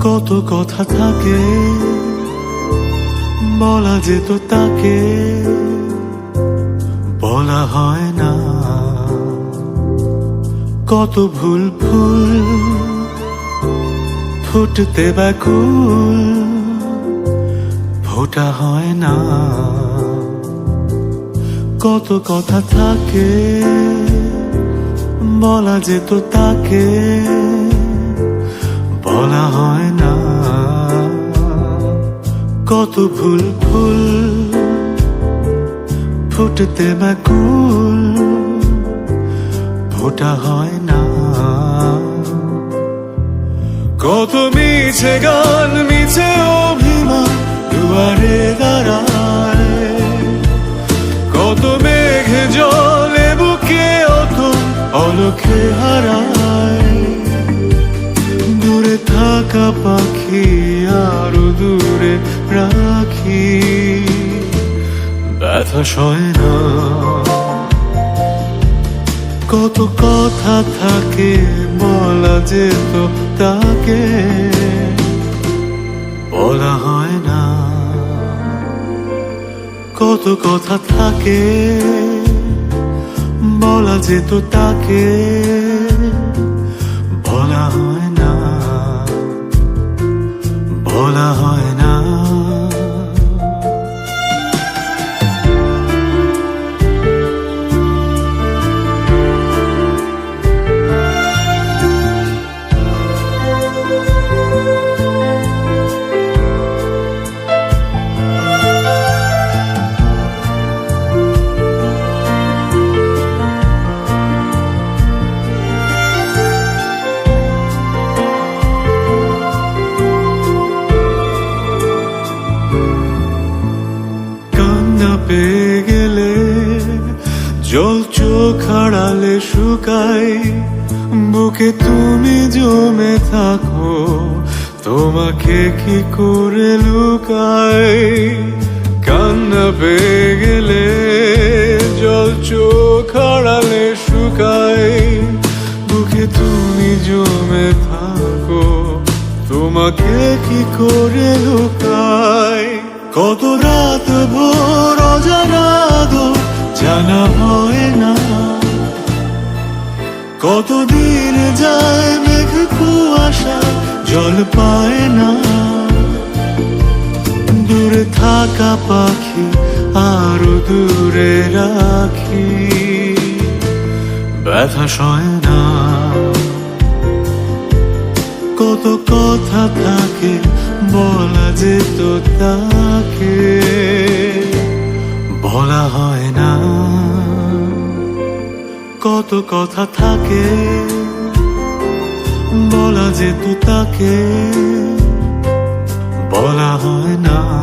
কত কথা থাকে, বলা যেত তাকে, বলা হয় না। কত ভুল ফুল ফুটতে ব্যাকুল ফোটা হয় না। কত কথা থাকে, বলা যেত তাকে বলা হয় না। কত ভুল ফুল ফুটতে ব্যাকুল ফোটা হয় না। কত মিছে গান, মিছে অভিমান দুয়ারে দাঁড়ায়। কত মেঘে জলে বুকে অত অলখে হারায়। থাকা পাখি আরও দূরে রাখি। ব্যথা সয় না। কত কথা থাকে, বলা যেত তাকে। বলা হয় না। কত কথা থাকে, বলা যেত তাকে। বলা হয় পেয়ে গেলে জল চোখ হারালে শুকাই বুকে তুমি জমে থাকো, তোমাকে কি করে লুকাই কান্না পেয়ে গেলে জল চোখ হারালে শুকাই বুকে তুমি জমে থাকো, তোমাকে কি করে লুকাই কত রাত ভোর অজানা জানা হয় না। কত দিন যায় মেঘ কুয়াশা, জল পায় না। দূরে থাকা পাখি আরও দূরে রাখি। ব্যথা সয় না। কত কথা থাকে, বলা যেত তাকে। বলা হয় না। কত কথা থাকে বলা যেত তাকে বলা হয় না।